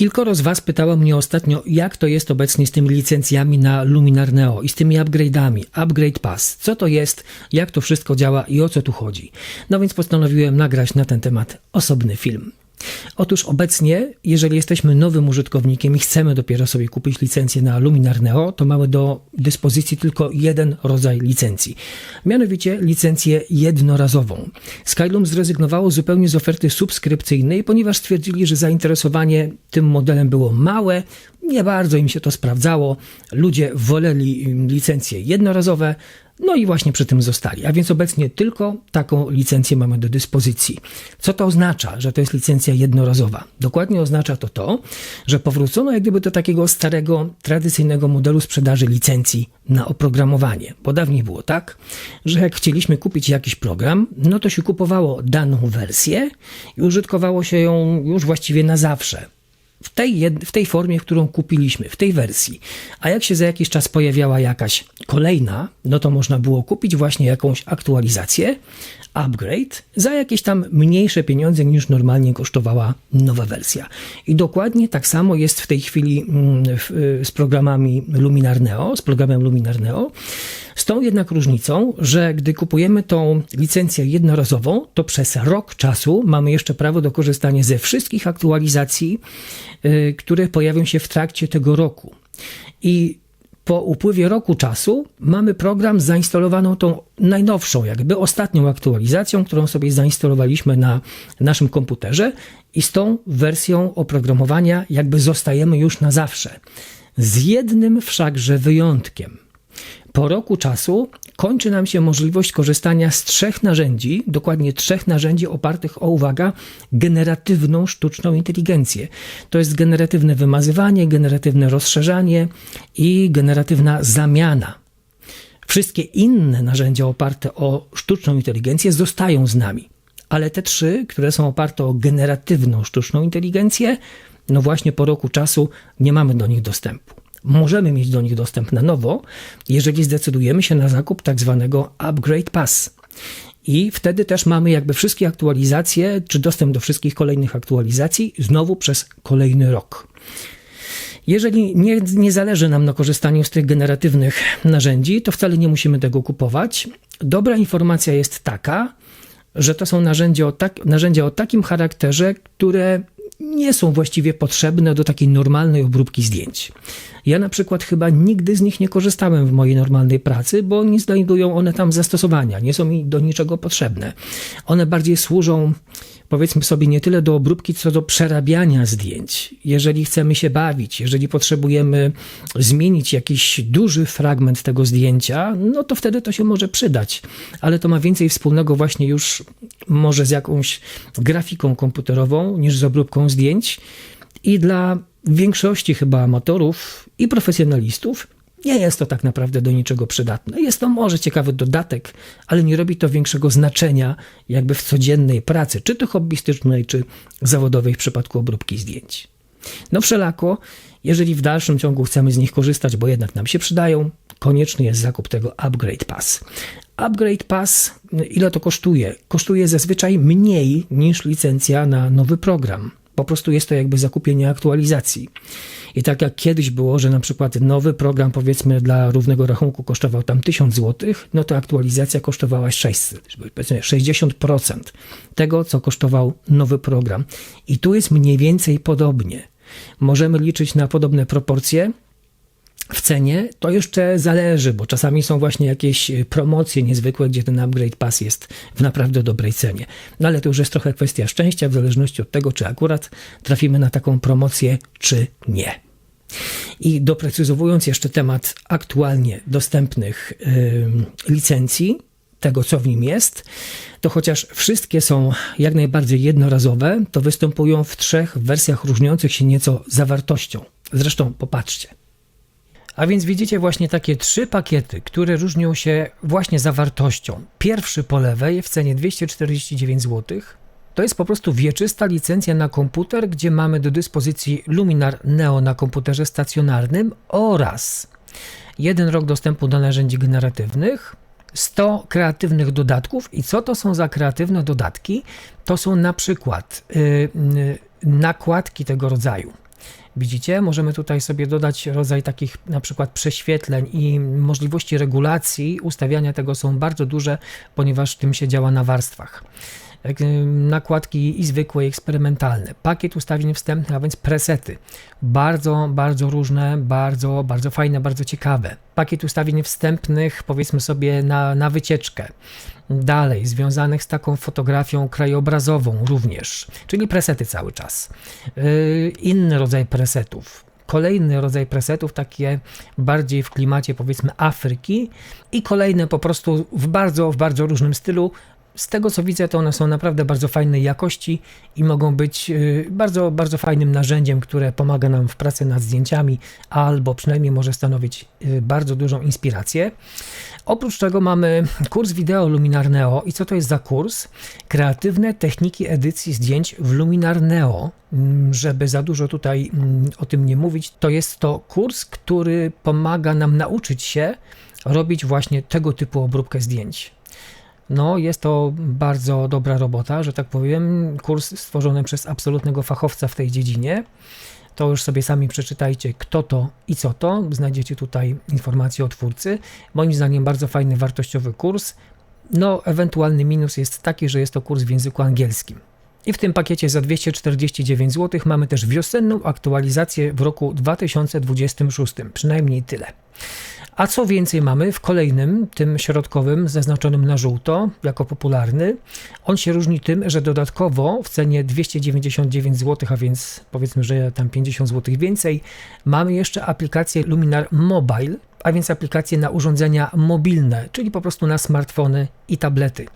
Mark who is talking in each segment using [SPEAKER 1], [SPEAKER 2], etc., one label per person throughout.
[SPEAKER 1] Kilkoro z Was pytało mnie ostatnio, jak to jest obecnie z tymi licencjami na Luminar Neo i z tymi upgrade'ami, Upgrade Pass. Co to jest, jak to wszystko działa i o co tu chodzi. No więc postanowiłem nagrać na ten temat osobny film. Otóż obecnie, jeżeli jesteśmy nowym użytkownikiem i chcemy dopiero sobie kupić licencję na Luminar Neo, to mamy do dyspozycji tylko jeden rodzaj licencji. Mianowicie licencję jednorazową. Skylum zrezygnowało zupełnie z oferty subskrypcyjnej, ponieważ stwierdzili, że zainteresowanie tym modelem było małe, nie bardzo im się to sprawdzało. Ludzie woleli licencje jednorazowe, no i właśnie przy tym zostali. A więc obecnie tylko taką licencję mamy do dyspozycji. Co to oznacza, że to jest licencja jednorazowa? Dokładnie oznacza to to, że powrócono jak gdyby do takiego starego, tradycyjnego modelu sprzedaży licencji na oprogramowanie. Bo dawniej było tak, że jak chcieliśmy kupić jakiś program, no to się kupowało daną wersję i użytkowało się ją już właściwie na zawsze w tej, w tej formie, w którą kupiliśmy, w tej wersji. A jak się za jakiś czas pojawiała jakaś kolejna, no to można było kupić właśnie jakąś aktualizację, upgrade, za jakieś tam mniejsze pieniądze niż normalnie kosztowała nowa wersja. I dokładnie tak samo jest w tej chwili mm, z programami Luminar Neo, z programem Luminar Neo. Z tą jednak różnicą, że gdy kupujemy tą licencję jednorazową, to przez rok czasu mamy jeszcze prawo do korzystania ze wszystkich aktualizacji, yy, które pojawią się w trakcie tego roku. I po upływie roku czasu mamy program zainstalowaną tą najnowszą, jakby ostatnią aktualizacją, którą sobie zainstalowaliśmy na naszym komputerze i z tą wersją oprogramowania jakby zostajemy już na zawsze. Z jednym wszakże wyjątkiem – po roku czasu kończy nam się możliwość korzystania z trzech narzędzi, dokładnie trzech narzędzi opartych o, uwaga, generatywną sztuczną inteligencję. To jest generatywne wymazywanie, generatywne rozszerzanie i generatywna zamiana. Wszystkie inne narzędzia oparte o sztuczną inteligencję zostają z nami. Ale te trzy, które są oparte o generatywną sztuczną inteligencję, no właśnie po roku czasu nie mamy do nich dostępu możemy mieć do nich dostęp na nowo, jeżeli zdecydujemy się na zakup tak zwanego Upgrade Pass. I wtedy też mamy jakby wszystkie aktualizacje, czy dostęp do wszystkich kolejnych aktualizacji znowu przez kolejny rok. Jeżeli nie, nie zależy nam na korzystaniu z tych generatywnych narzędzi, to wcale nie musimy tego kupować. Dobra informacja jest taka, że to są narzędzia o, tak, narzędzia o takim charakterze, które nie są właściwie potrzebne do takiej normalnej obróbki zdjęć. Ja na przykład chyba nigdy z nich nie korzystałem w mojej normalnej pracy, bo nie znajdują one tam zastosowania, nie są mi do niczego potrzebne. One bardziej służą powiedzmy sobie nie tyle do obróbki, co do przerabiania zdjęć. Jeżeli chcemy się bawić, jeżeli potrzebujemy zmienić jakiś duży fragment tego zdjęcia, no to wtedy to się może przydać. Ale to ma więcej wspólnego właśnie już może z jakąś grafiką komputerową niż z obróbką zdjęć. I dla większości chyba amatorów i profesjonalistów nie jest to tak naprawdę do niczego przydatne. Jest to może ciekawy dodatek, ale nie robi to większego znaczenia jakby w codziennej pracy, czy to hobbystycznej, czy zawodowej w przypadku obróbki zdjęć. No wszelako, jeżeli w dalszym ciągu chcemy z nich korzystać, bo jednak nam się przydają, konieczny jest zakup tego Upgrade Pass. Upgrade Pass, ile to kosztuje? Kosztuje zazwyczaj mniej niż licencja na nowy program. Po prostu jest to jakby zakupienie aktualizacji. I tak jak kiedyś było, że na przykład nowy program powiedzmy dla równego rachunku kosztował tam 1000 zł, no to aktualizacja kosztowała 600, powiedzmy 60% tego, co kosztował nowy program. I tu jest mniej więcej podobnie. Możemy liczyć na podobne proporcje, w cenie, to jeszcze zależy, bo czasami są właśnie jakieś promocje niezwykłe, gdzie ten upgrade pass jest w naprawdę dobrej cenie. No ale to już jest trochę kwestia szczęścia, w zależności od tego, czy akurat trafimy na taką promocję, czy nie. I doprecyzowując jeszcze temat aktualnie dostępnych yy, licencji, tego co w nim jest, to chociaż wszystkie są jak najbardziej jednorazowe, to występują w trzech wersjach różniących się nieco zawartością. Zresztą popatrzcie. A więc widzicie właśnie takie trzy pakiety, które różnią się właśnie zawartością. Pierwszy po lewej w cenie 249 zł. To jest po prostu wieczysta licencja na komputer, gdzie mamy do dyspozycji Luminar Neo na komputerze stacjonarnym oraz jeden rok dostępu do narzędzi generatywnych, 100 kreatywnych dodatków. I co to są za kreatywne dodatki? To są na przykład yy, yy, nakładki tego rodzaju Widzicie, możemy tutaj sobie dodać rodzaj takich na przykład prześwietleń i możliwości regulacji ustawiania tego są bardzo duże, ponieważ tym się działa na warstwach. Y, Nakładki i zwykłe, i eksperymentalne. Pakiet ustawień wstępnych, a więc presety. Bardzo, bardzo różne, bardzo, bardzo fajne, bardzo ciekawe. Pakiet ustawień wstępnych, powiedzmy sobie, na, na wycieczkę. Dalej, związanych z taką fotografią krajobrazową również, czyli presety cały czas. Yy, inny rodzaj presetów. Kolejny rodzaj presetów, takie bardziej w klimacie powiedzmy Afryki i kolejne po prostu w bardzo, w bardzo różnym stylu. Z tego co widzę, to one są naprawdę bardzo fajnej jakości i mogą być yy, bardzo, bardzo fajnym narzędziem, które pomaga nam w pracy nad zdjęciami, albo przynajmniej może stanowić yy, bardzo dużą inspirację. Oprócz tego mamy kurs wideo Luminar Neo. I co to jest za kurs? Kreatywne techniki edycji zdjęć w Luminar Neo. Mm, Żeby za dużo tutaj mm, o tym nie mówić, to jest to kurs, który pomaga nam nauczyć się robić właśnie tego typu obróbkę zdjęć. No, jest to bardzo dobra robota, że tak powiem. Kurs stworzony przez absolutnego fachowca w tej dziedzinie. To już sobie sami przeczytajcie, kto to i co to. Znajdziecie tutaj informacje o twórcy. Moim zdaniem bardzo fajny, wartościowy kurs. No, ewentualny minus jest taki, że jest to kurs w języku angielskim. I w tym pakiecie za 249 zł mamy też wiosenną aktualizację w roku 2026, przynajmniej tyle. A co więcej mamy w kolejnym, tym środkowym, zaznaczonym na żółto, jako popularny. On się różni tym, że dodatkowo w cenie 299 zł, a więc powiedzmy, że tam 50 zł więcej, mamy jeszcze aplikację Luminar Mobile, a więc aplikacje na urządzenia mobilne, czyli po prostu na smartfony i tablety.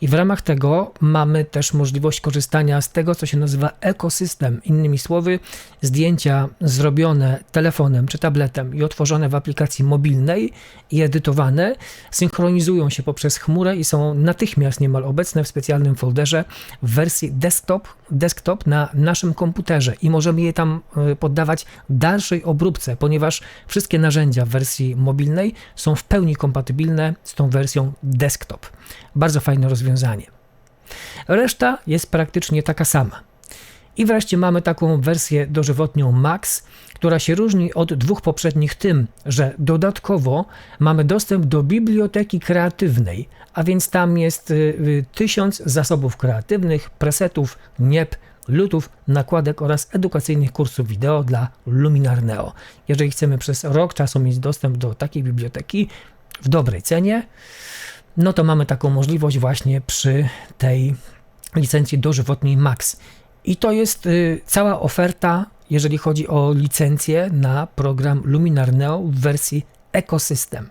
[SPEAKER 1] I w ramach tego mamy też możliwość korzystania z tego, co się nazywa ekosystem. Innymi słowy, zdjęcia zrobione telefonem czy tabletem i otworzone w aplikacji mobilnej i edytowane synchronizują się poprzez chmurę i są natychmiast niemal obecne w specjalnym folderze w wersji desktop, desktop na naszym komputerze i możemy je tam y, poddawać dalszej obróbce, ponieważ wszystkie narzędzia w wersji mobilnej są w pełni kompatybilne z tą wersją desktop. Bardzo fajne rozwiązanie. Reszta jest praktycznie taka sama. I wreszcie mamy taką wersję dożywotnią Max, która się różni od dwóch poprzednich tym, że dodatkowo mamy dostęp do biblioteki kreatywnej, a więc tam jest y, y, tysiąc zasobów kreatywnych, presetów, niep, lutów, nakładek oraz edukacyjnych kursów wideo dla Luminar Neo. Jeżeli chcemy przez rok czasu mieć dostęp do takiej biblioteki w dobrej cenie, no to mamy taką możliwość właśnie przy tej licencji dożywotniej Max. I to jest y, cała oferta, jeżeli chodzi o licencję na program Luminar Neo w wersji Ecosystem.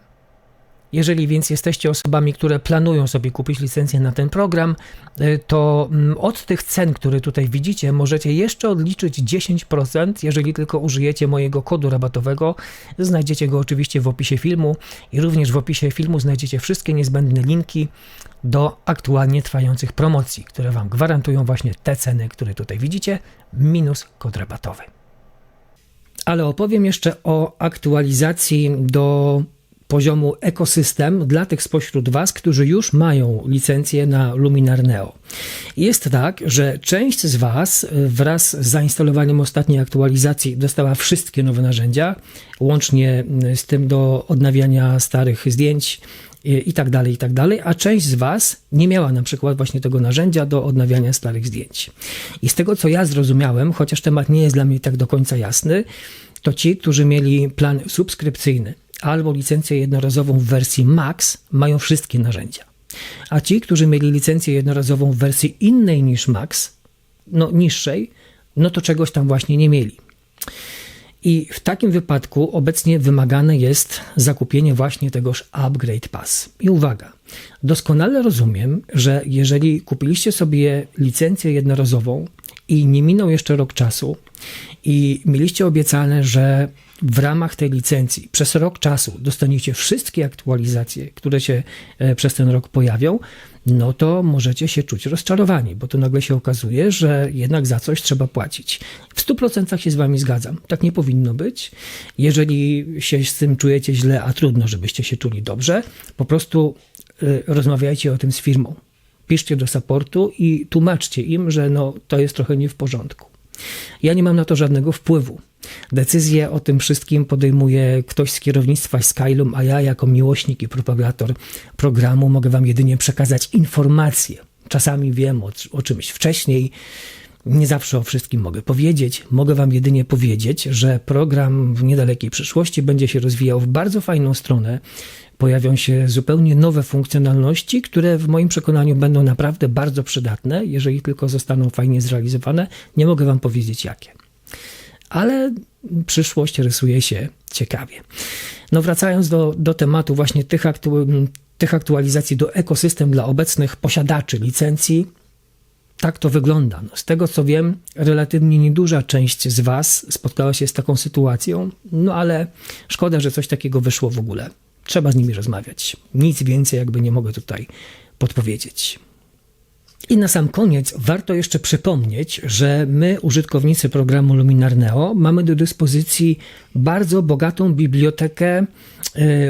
[SPEAKER 1] Jeżeli więc jesteście osobami, które planują sobie kupić licencję na ten program, y, to mm, od tych cen, które tutaj widzicie, możecie jeszcze odliczyć 10%, jeżeli tylko użyjecie mojego kodu rabatowego. Znajdziecie go oczywiście w opisie filmu i również w opisie filmu znajdziecie wszystkie niezbędne linki do aktualnie trwających promocji, które Wam gwarantują właśnie te ceny, które tutaj widzicie, minus kod rabatowy. Ale opowiem jeszcze o aktualizacji do poziomu ekosystem dla tych spośród Was, którzy już mają licencję na Luminar Neo. Jest tak, że część z Was wraz z zainstalowaniem ostatniej aktualizacji dostała wszystkie nowe narzędzia, łącznie z tym do odnawiania starych zdjęć, i tak dalej, i tak dalej, a część z Was nie miała na przykład właśnie tego narzędzia do odnawiania starych zdjęć. I z tego, co ja zrozumiałem, chociaż temat nie jest dla mnie tak do końca jasny, to ci, którzy mieli plan subskrypcyjny albo licencję jednorazową w wersji Max, mają wszystkie narzędzia. A ci, którzy mieli licencję jednorazową w wersji innej niż Max, no niższej, no to czegoś tam właśnie nie mieli. I w takim wypadku obecnie wymagane jest zakupienie właśnie tegoż Upgrade Pass. I uwaga, doskonale rozumiem, że jeżeli kupiliście sobie licencję jednorazową i nie minął jeszcze rok czasu i mieliście obiecane, że w ramach tej licencji przez rok czasu dostaniecie wszystkie aktualizacje, które się e, przez ten rok pojawią, no to możecie się czuć rozczarowani, bo tu nagle się okazuje, że jednak za coś trzeba płacić. W 100% się z Wami zgadzam. Tak nie powinno być. Jeżeli się z tym czujecie źle, a trudno, żebyście się czuli dobrze, po prostu y, rozmawiajcie o tym z firmą. Piszcie do supportu i tłumaczcie im, że no, to jest trochę nie w porządku. Ja nie mam na to żadnego wpływu. Decyzję o tym wszystkim podejmuje ktoś z kierownictwa Skylum, a ja jako miłośnik i propagator programu mogę wam jedynie przekazać informacje. Czasami wiem o, o czymś wcześniej, nie zawsze o wszystkim mogę powiedzieć. Mogę Wam jedynie powiedzieć, że program w niedalekiej przyszłości będzie się rozwijał w bardzo fajną stronę. Pojawią się zupełnie nowe funkcjonalności, które w moim przekonaniu będą naprawdę bardzo przydatne, jeżeli tylko zostaną fajnie zrealizowane. Nie mogę Wam powiedzieć jakie. Ale przyszłość rysuje się ciekawie. No wracając do, do tematu właśnie tych, aktu, tych aktualizacji do ekosystem dla obecnych posiadaczy licencji, tak to wygląda. No, z tego co wiem, relatywnie nieduża część z Was spotkała się z taką sytuacją, no ale szkoda, że coś takiego wyszło w ogóle. Trzeba z nimi rozmawiać. Nic więcej jakby nie mogę tutaj podpowiedzieć. I na sam koniec warto jeszcze przypomnieć, że my, użytkownicy programu Luminar Neo, mamy do dyspozycji bardzo bogatą bibliotekę e,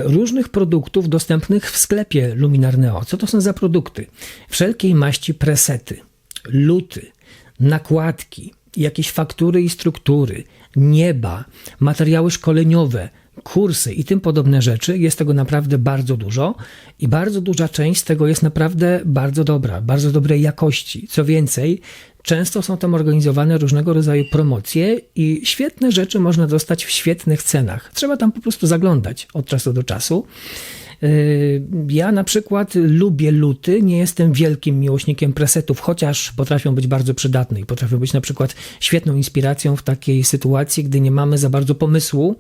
[SPEAKER 1] różnych produktów dostępnych w sklepie Luminar Neo. Co to są za produkty? Wszelkiej maści presety luty, nakładki, jakieś faktury i struktury, nieba, materiały szkoleniowe, kursy i tym podobne rzeczy. Jest tego naprawdę bardzo dużo i bardzo duża część z tego jest naprawdę bardzo dobra, bardzo dobrej jakości. Co więcej, często są tam organizowane różnego rodzaju promocje i świetne rzeczy można dostać w świetnych cenach. Trzeba tam po prostu zaglądać od czasu do czasu. Yy, ja na przykład lubię luty, nie jestem wielkim miłośnikiem presetów, chociaż potrafią być bardzo przydatne i potrafią być na przykład świetną inspiracją w takiej sytuacji, gdy nie mamy za bardzo pomysłu,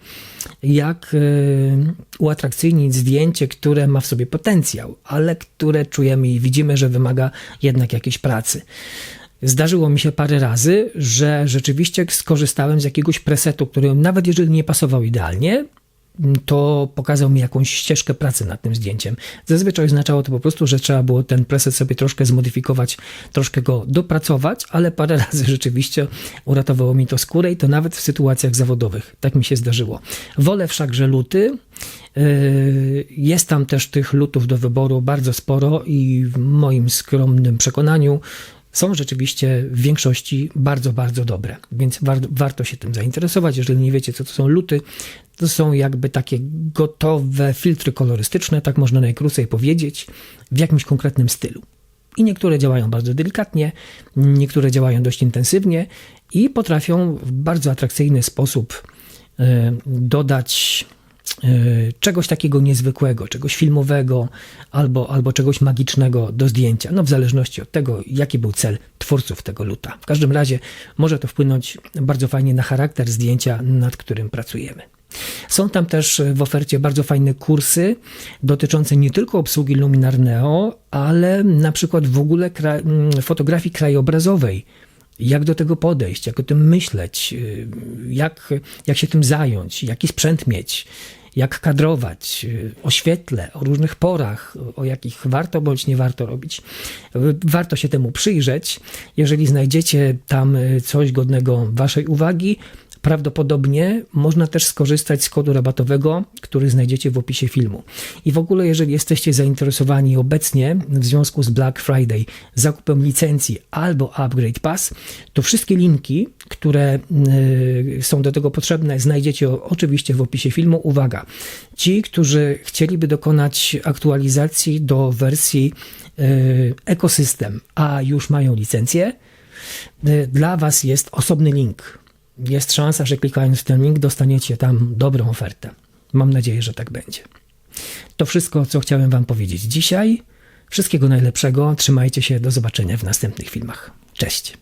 [SPEAKER 1] jak yy, uatrakcyjnić zdjęcie, które ma w sobie potencjał, ale które czujemy i widzimy, że wymaga jednak jakiejś pracy. Zdarzyło mi się parę razy, że rzeczywiście skorzystałem z jakiegoś presetu, który nawet jeżeli nie pasował idealnie, to pokazał mi jakąś ścieżkę pracy nad tym zdjęciem. Zazwyczaj oznaczało to po prostu, że trzeba było ten preset sobie troszkę zmodyfikować, troszkę go dopracować, ale parę razy rzeczywiście uratowało mi to skórę i to nawet w sytuacjach zawodowych. Tak mi się zdarzyło. Wolę wszakże luty. Yy, jest tam też tych lutów do wyboru bardzo sporo i w moim skromnym przekonaniu są rzeczywiście w większości bardzo, bardzo dobre, więc war, warto się tym zainteresować. Jeżeli nie wiecie, co to są luty, to są jakby takie gotowe filtry kolorystyczne, tak można najkrócej powiedzieć, w jakimś konkretnym stylu. I niektóre działają bardzo delikatnie, niektóre działają dość intensywnie i potrafią w bardzo atrakcyjny sposób e, dodać czegoś takiego niezwykłego, czegoś filmowego albo, albo czegoś magicznego do zdjęcia, no w zależności od tego, jaki był cel twórców tego luta. W każdym razie może to wpłynąć bardzo fajnie na charakter zdjęcia, nad którym pracujemy. Są tam też w ofercie bardzo fajne kursy dotyczące nie tylko obsługi Luminar Neo, ale na przykład w ogóle kra fotografii krajobrazowej, jak do tego podejść, jak o tym myśleć, y, jak, jak się tym zająć, jaki sprzęt mieć, jak kadrować, y, o świetle, o różnych porach, o jakich warto bądź nie warto robić. Warto się temu przyjrzeć. Jeżeli znajdziecie tam y, coś godnego Waszej uwagi, Prawdopodobnie można też skorzystać z kodu rabatowego, który znajdziecie w opisie filmu. I w ogóle, jeżeli jesteście zainteresowani obecnie w związku z Black Friday zakupem licencji albo Upgrade Pass, to wszystkie linki, które y, są do tego potrzebne, znajdziecie oczywiście w opisie filmu. Uwaga, ci, którzy chcieliby dokonać aktualizacji do wersji y, ekosystem, a już mają licencję, y, dla Was jest osobny link jest szansa, że klikając w ten link dostaniecie tam dobrą ofertę. Mam nadzieję, że tak będzie. To wszystko, co chciałem Wam powiedzieć dzisiaj. Wszystkiego najlepszego, trzymajcie się, do zobaczenia w następnych filmach. Cześć!